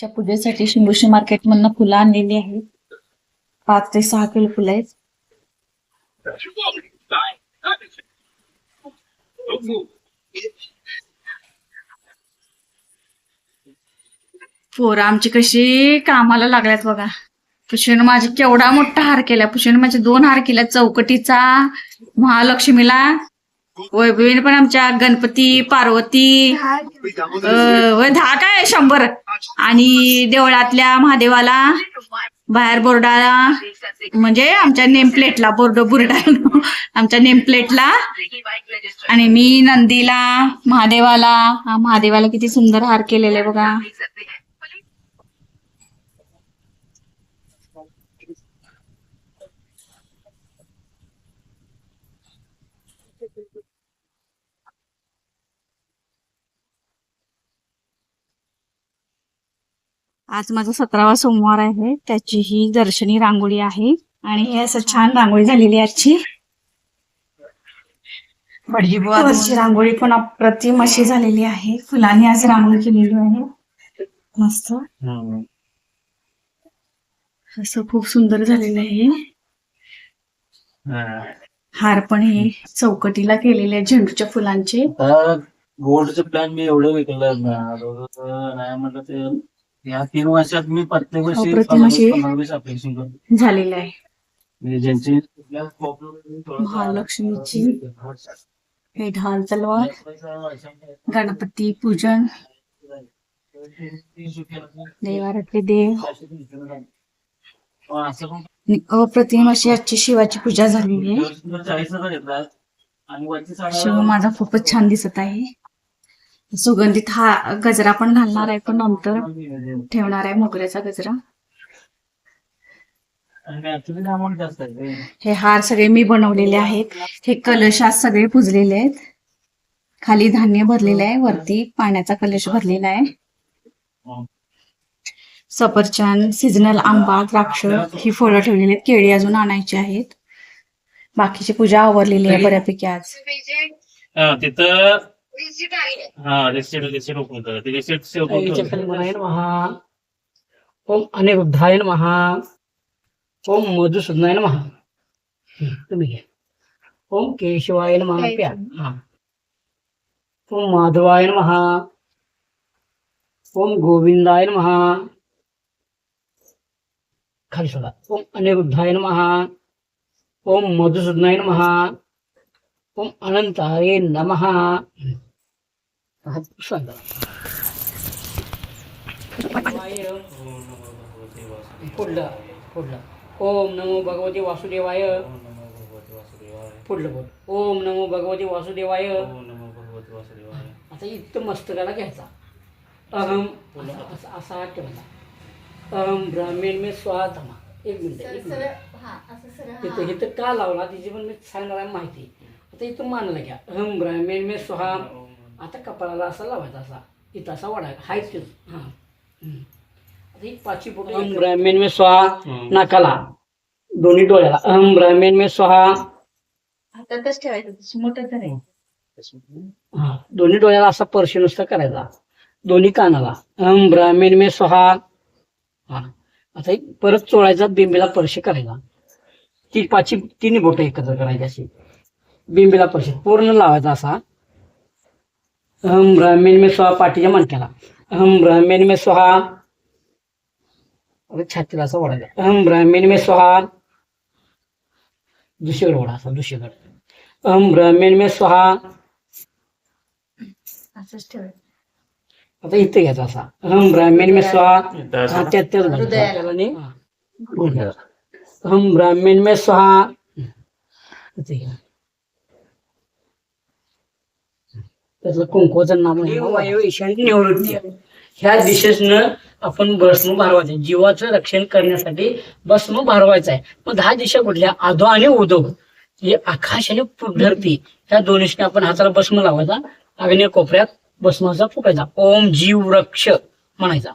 च्या पूजेसाठी शिंगोशी मार्केट मधनं फुलं आणलेली आहेत. पाच ते सहा किलो फुलं आहेत. पोरं आमची कशी कामाला लागल्यात बघा. पुशीनं माझे केवढा मोठा हार केला. पुशीनं माझे दोन हार केल्या. चौकटीचा महालक्ष्मीला वैभवीने पण आमच्या गणपती पार्वती वय दहा काय शंभर. आणि देवळातल्या महादेवाला बाहेर बोर्डाला म्हणजे आमच्या नेम प्लेटला बोर्ड बुरडा आमच्या नेम प्लेटला. आणि मी नंदीला महादेवाला हा महादेवाला किती सुंदर हार केलेले बघा. आज माझा सतरावा सोमवार आहे. त्याची ही दर्शनी रांगोळी आहे. आणि हे असं छान रांगोळी झालेली आहे आजची. वरची रांगोळी पण अप्रतिम अशी झालेली आहे. फुलांनी आज रांगोळी केलेली आहे. मस्त. असं खूप सुंदर झालेलं आहे. हार पण हे चौकटीला केलेले आहेत झेंडूच्या फुलांचे. गोल्डचं प्लॅन मी एवढं विकलं नाही म्हटलं ते या तीन वर्षात मी प्रत्येक वर्षी करतो. झालेले आहे. म्हणजे ज्यांची कुठल्या महालक्ष्मीची. हे ढाल तलवार गणपती पूजन देवारातले देव. अप्रतिम अशी आजची शिवाची पूजा झालेली आहे. शिव माझा खूपच छान दिसत आहे. सुगंधित हा गजरा पण घालणार आहे पण नंतर ठेवणार आहे मोगऱ्याचा गजरा. हे हार सगळे मी बनवलेले आहेत. हे कलश आज सगळे पुजलेले आहेत. खाली धान्य भरलेलं आहे वरती पाण्याचा कलश भरलेला आहे. सफरचंद सिजनल आंबा द्राक्ष ही फळं ठेवलेली आहेत. केळी अजून आणायची आहेत. बाकीची पूजा आवरलेली आहे बऱ्यापैकी आज. तिथं हा रिसिट रिसिट ओपन होतं ते रिसिट सेव्ह ऐचकल्मनाय नमः ओम अनिरुद्धाय नमः ओम मधुसूदनाय नमः हं, तुम्ही घ्या ओम केशवाय नमः प्या हा ओम माधवाय नमः ओम गोविंदाय नमः खाली सोडा ओम अनिरुद्धाय नमः ओम मधुसूदनाय नमः ओम अनंताय नमः हं. पुढलं पुढलं ओम नमो भगवती वासुदेवाय पुढलं बोल ओम नमो भगवती वासुदेवाय आता इथं मस्तकाला घ्यायचा. अहम असा असा हात ठेवायचा अहम ब्राह्मीण मी स्वाथमा एक मिनिट एक मिनिट. इथं इथं का लावला तिची पण मी सांगणार माहिती. आता इथं मानलं घ्या. अहम ब्राह्मीण मी स्वहा आता कपाळाला असा लावायचा असा. इथं असा वाढायला हायच हां. आता ही पाचवी बोट अहम ब्राह्मीण मे स्वाहा नाकाला. दोन्ही डोळ्याला. अहम ब्राह्मीण मे स्वाहा हातातच ठेवायचं मोठं करायचं हा. दोन्ही डोळ्याला असा पर्शी नुसता करायचा. दोन्ही कानाला. अहम ब्राह्मीण मे स्वाहा हा. आता एक परत चोळायचा बिंबीला पर्शी करायचा. ती पाचवी तिन्ही बोट एकत्र करायची अशी. बिंबीला पर्शी पूर्ण लावायचा असा. अहम ब्राह्मीण मे स्वाहा पाठीच्या मणक्याला. अहम ब्राह्मीण मे स्वाहा छातीला असं ओढायचा अहम ब्राह्मीण मे स्वाहा दुसरीकडे ओढा असा दुसरीकडे. अहम ब्राह्मीण मे स्वाहा असंच ठेवायचं आता इथे घ्यायचा असा. अहम ब्राह्मीण मे स्वाहा त्यात हा. अहम ब्राह्मीण मे स्वाहा इथे घ्या. त्यातलं कुंकवाचं नाव आहे निवृत्ती ह्या दिशेनं आपण भस्म भारवायचं जीवाचं रक्षण करण्यासाठी भस्म भारवायचं आहे. मग दहा दिशा कुठल्या? आधो आणि उदो. हे आकाश आणि धरती. ह्या दोन्हीने आपण हाताला भस्म लावायचा. अग्नि कोपऱ्यात भस्माचा फुकायचा. ओम जीव वृक्ष म्हणायचा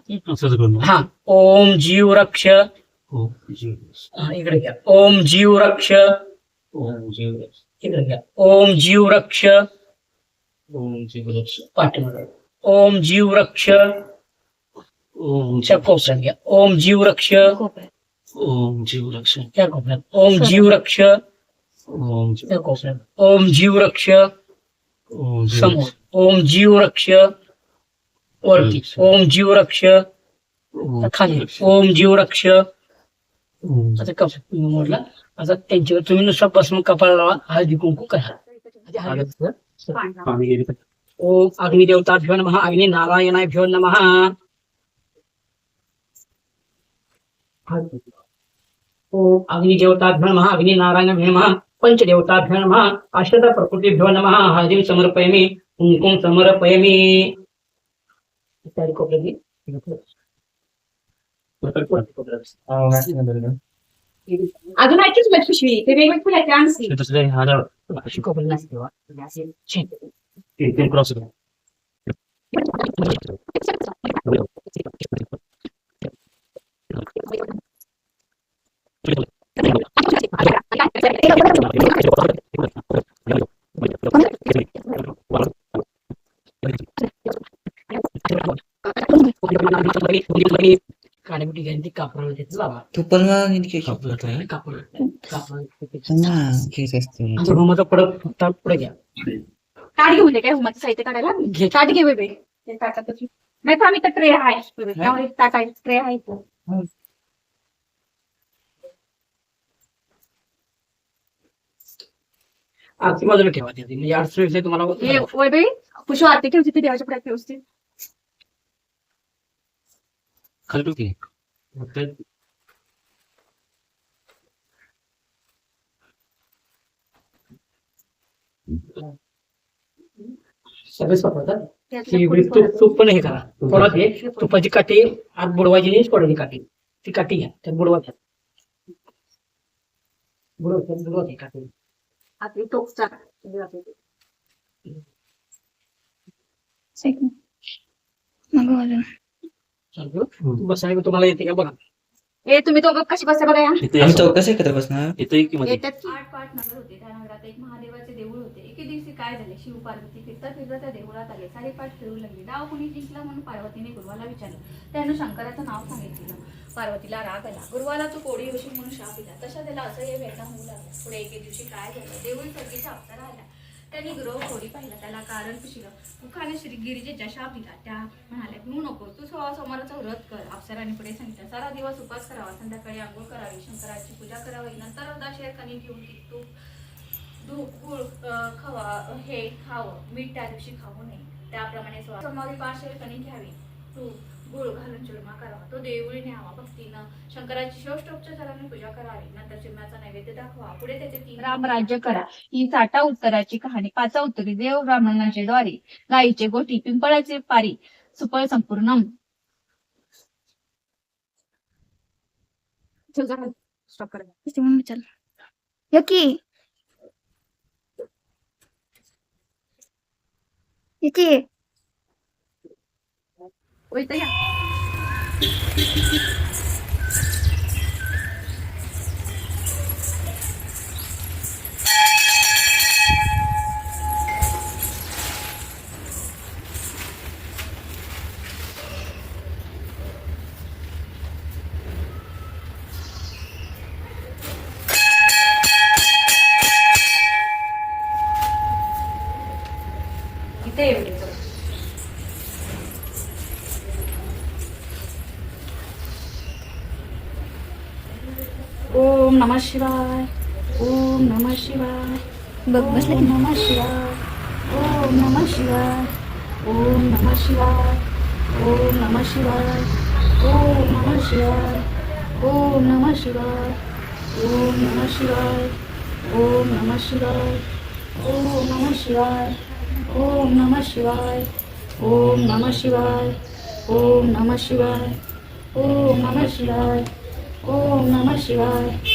हा. ओम जीव हा, इकडे घ्या. ओम जीव जीव इकडे घ्या. ओम जीव लक्ष पाठीमागे ओम जीव वृक्ष ओम त्या कोपऱ्यात घ्या. ओम जीव रक्ष ओम जीव रक्ष त्या कोपऱ्यात. ओम जीव रक्ष ओम जीव- त्या कोपऱ्यात. ओम जीव रक्ष ओम जीव समोर. ओम जीव रक्ष वरती ओम जीव रक्ष ओम खाली. रक्ष. ओम जीव रक्ष ओम आता कप तुम्ही मोडला. आता त्यांच्यावर तुम्ही नुसता बसून कपाळा लावा हळदी कुंकू करा. ओम अग्निदेवताभ्यो नमः अग्नि नारायणाभ्यो नमः। ओम अग्निदेवताभ्यो नमः अग्नि नारायणाभ्यो नमः पंचदेवताभ्यो नमः अष्टदा प्रकृतीभ्यो नमः हळदीं समर्पयामि कुंकुम समर्पयामि। इत्यादी अजून ऐकीच पिशवी ते वेगवेगळे Así como las que va a hacer chin. Sí, tiene conocimiento. कापड घेतला कापड घातला कापड कापड असते. होमाचा फक्त पुढे घ्या. ताट घेऊन दे काय हुमाचं साहित्य काढायला? घे. ताट घे बेबे. ते ताटातच नाही तर आम्ही तर ट्रे आहे. त्यामुळे ताट आहे. ट्रे आहे इथं. आरती बाजूला ठेवा त्याची म्हणजे अडचण तुम्हाला हे वय बाई पुष्प आरती ठेवची ती देवाच्या पुढ्यात व्यवस्थित. खाली टोकी सगळेच वापरतात? ती तूप पण हे करा. थोडा ते तुपाची काठी आत बुडवायची नाही सोडायची काठी. ती काठी घ्या त्यात बुडवा घ्या. बुडवा ती काठी. आपली बसायला तुम्हाला येते का बघा. ए तुम्ही दोघं कशी बसते बघा आम्ही चौकशी एकत्र बसणार? इथे की? मध्ये आठ पाठ नगर होते. त्या नगरात एक महादेवाचे दिवशी काय झाले? शिव पार्वती फिरता फिरता त्या देवळात आले. साडेपाठ फिरू लागले. डाव कुणी जिंकला म्हणून पार्वतीने गुरुवाला विचारलं. त्यानं शंकराचं नाव सांगितलं. पार्वतीला राग आला. गुरुवाला तो कोडी होशील म्हणून शाप दिला. तशा त्याला असह्य वेदना होऊ लागला पुढे एके दिवशी काय झालं? देऊळ स्वर्गीचा अवतार आला. त्यांनी गुरव कोडी पाहिला. त्याला कारण पिशिलं. मुखाने श्रीगिरीचे शाप दिला. त्या म्हणाल्या भिवू नको. तू सोळा सोमवाराचं व्रत कर. अप्सराने पुढे सांगितलं सारा दिवस उपास करावा. संध्याकाळी आंघोळ करावी. शंकराची पूजा करावी. नंतर दशेर कणी घेऊन ती तूप धूप गुळ खवा हे खावं मीठ त्या दिवशी खाऊ नये. त्याप्रमाणे सोमवारी कणी घ्यावी. तूप गुळ घालून चुरमा करावा. तो देवळी न्यावा. भक्तीनं शंकराची षोष्टोपचाराने पूजा करावी. नंतर चिरम्याचा नैवेद्य दाखवा. पुढे त्याचे तीन राम राज्य करा. ही साठा उत्तराची कहाणी. पाचा उत्तरी देव ब्राह्मणांचे द्वारे. गायीचे गोठी पिंपळाचे पारी. सुपळ संपूर्ण स्टॉप দিদি ওইটাই नमः शिवाय ओम नमः शिवाय बघ बसले ओम नमः शिवाय ओम नमः शिवाय ओम नमः शिवाय ओम नमः शिवाय ओम नमः शिवाय ओम नमः शिवाय ओम नमः शिवाय ओम नमः शिवाय ओम नमः शिवाय ओम नमः शिवाय ओम नमः शिवाय ओम नमः शिवाय ओम नमः शिवाय ओम नमः शिवाय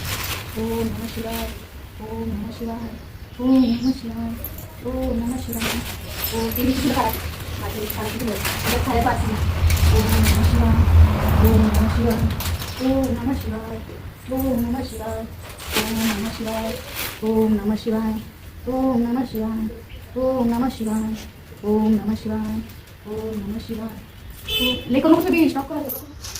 ओम नमः शिवाय ओम नमः शिवाय ओम नमः शिवाय ओम नमः शिवाय ओम नमः शिवाय ओम तिने तिकडे काढा माझे खाली तिकडे आता खाली पाचवी ओम नमः शिवाय ओम नमः शिवाय ओम नमः शिवाय ओम नमः शिवाय ओम नमः शिवाय ओम नमः शिवाय ओम नमः शिवाय ओम नमः शिवाय ओम नमः शिवाय ओम नमः शिवाय लेको नको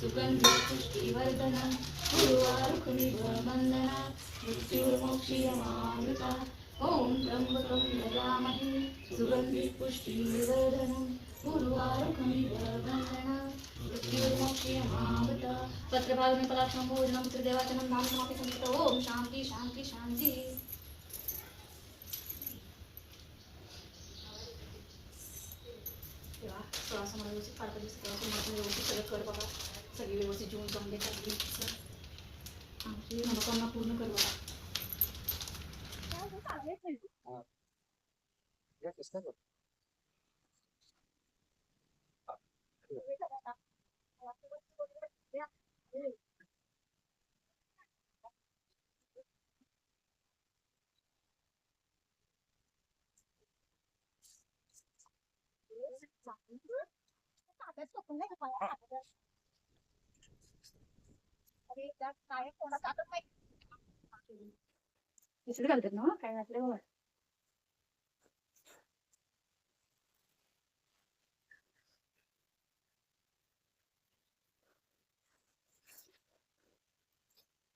सुगंधि पुष्टिवर्धन पूर्वारुकमिवंदना मृत्युर्मोक्षीयमामृता ॐ त्र्यम्बकं यजामहे सुगन्धि पुष्टिवर्धनं पूर्वारुकमिवंदना मृत्युर्मोक्षीयमामृता पत्रभागने पलाक्षम्भोजनं पितृदेवाचनं नाम समापि समित ॐ शान्ति शान्ति शान्तिः तेव्हा सोळा समोर व्यवस्थित पाच दिवस कर बघा. सगळी व्यवस्थित जेवण चांगले चांगली आमची मनोकामना पूर्ण करू That's what the. दुसरी घालतात ना काय घातलं बघा.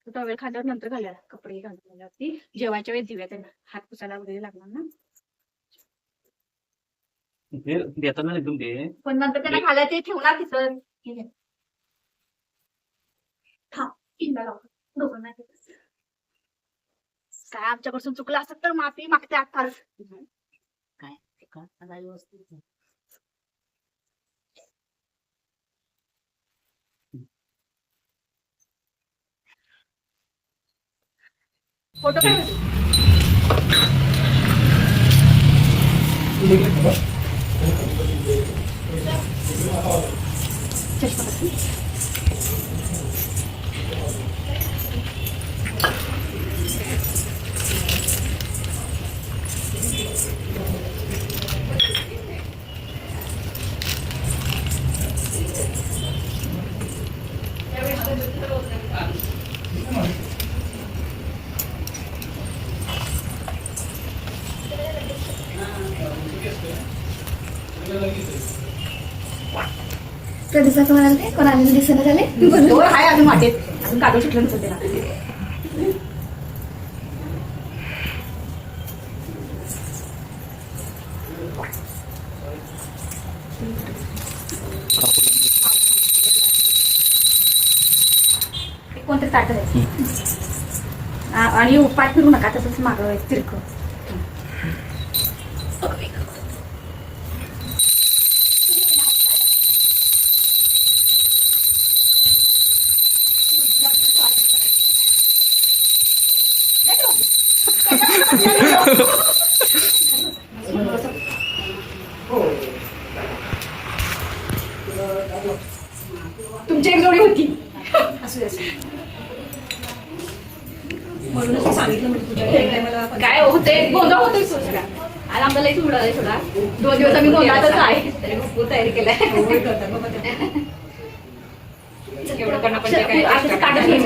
टॉवेल खाल्यावर नंतर घाल्या कपडे घालण्यावरती जेवायच्या वेळेस दिव्या त्यांना हात पुसायला वगैरे लागणार ना? देताना पण नंतर त्यांना ते ठेवणार तिथं ठीक आहे. थांब, इंदा लाव. डोकं नाही फिरत. काय आमच्यापासून चुकलं असत तर माफी मागते आता. काय? का आता व्यवस्थित फोटो काय दिसत म्हणाल. ते कोण आनंद दिसत झाले आहे अजून वाटेत. अजून काढू शकलं नसतं त्याला. कोणतरी ताट आणि उपाट फिरू नका तसंच मागवायचं तिरकं. म्हणूनच सांगितलं म्हणजे तुझ्या काय होते? गोंधळ होतोय तो सगळा. आज आमचा लईच उडालाय थोडा. दोन दिवस आम्ही गोंधळातच आहे. तरी भरपूर तयारी केलाय. एवढं काढत नाही.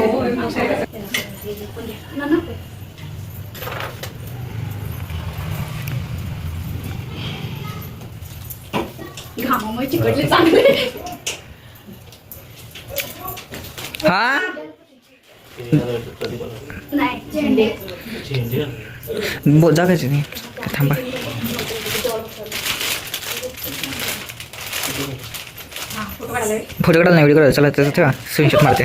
घामामुळे चिकटले चांगले. हा? जागायचे नाही थांबा. फोटो काढायला नाही व्हिडिओ काढायला. चला त्याचं ठेवा. स्क्रीनशॉट मारते.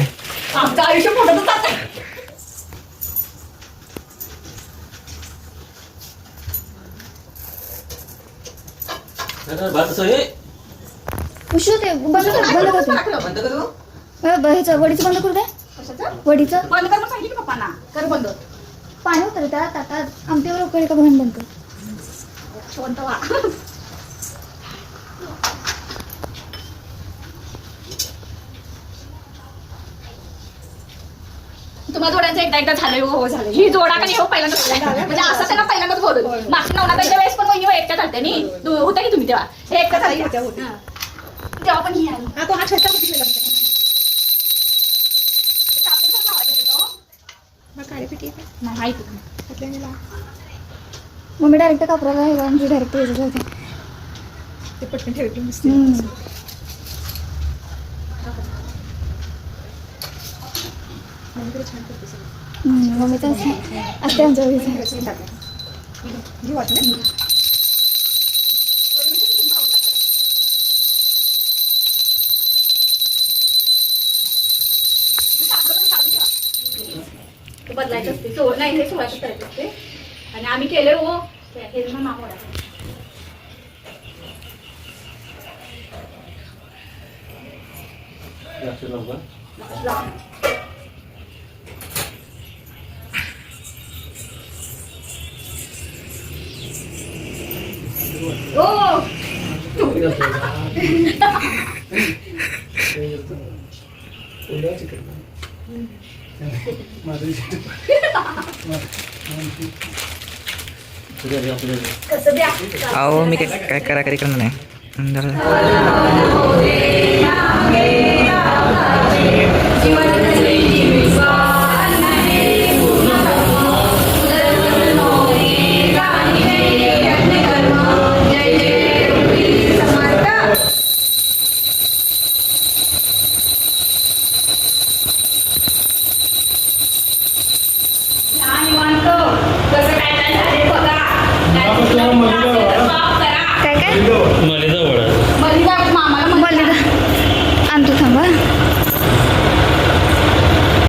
बंद कर ह्याचं वडीचं बंद करू दे कशाचं? वडीचं? बंद कर सांगितलं पप्पांना. कर बंद. पाणी होतं रे त्या ताटात आमच्यावर उकळी का बंद कर. तुम्हाला जोड्यांचं एकदा एकदा झालंय हो हो झालं ही जोडा का नाही हो पहिल्यांदा म्हणजे असं त्यांना पहिल्यांदाच बोलून. मागच्या नवनाथाच्या वेळेस पण वहिनी एकट्या चालते नी. होता की तुम्ही तेव्हा? हे एकट्या चालते हां. तेव्हा पण ही आली. हा, तो हा छोटा नाही, आहे. मम्मी डायरेक्ट कापराला आहे आमची डायरेक्ट यायचं होते हम्म. हम्म, मम्मीचं असं असते आमच्या घरी ते बदलायचं असते सोळ नाही हे सोळाशे करायचं असते आणि आम्ही केले हो. हे ना नाव ओढा. अहो मी काय काय करा करी करणार नाही. अंदर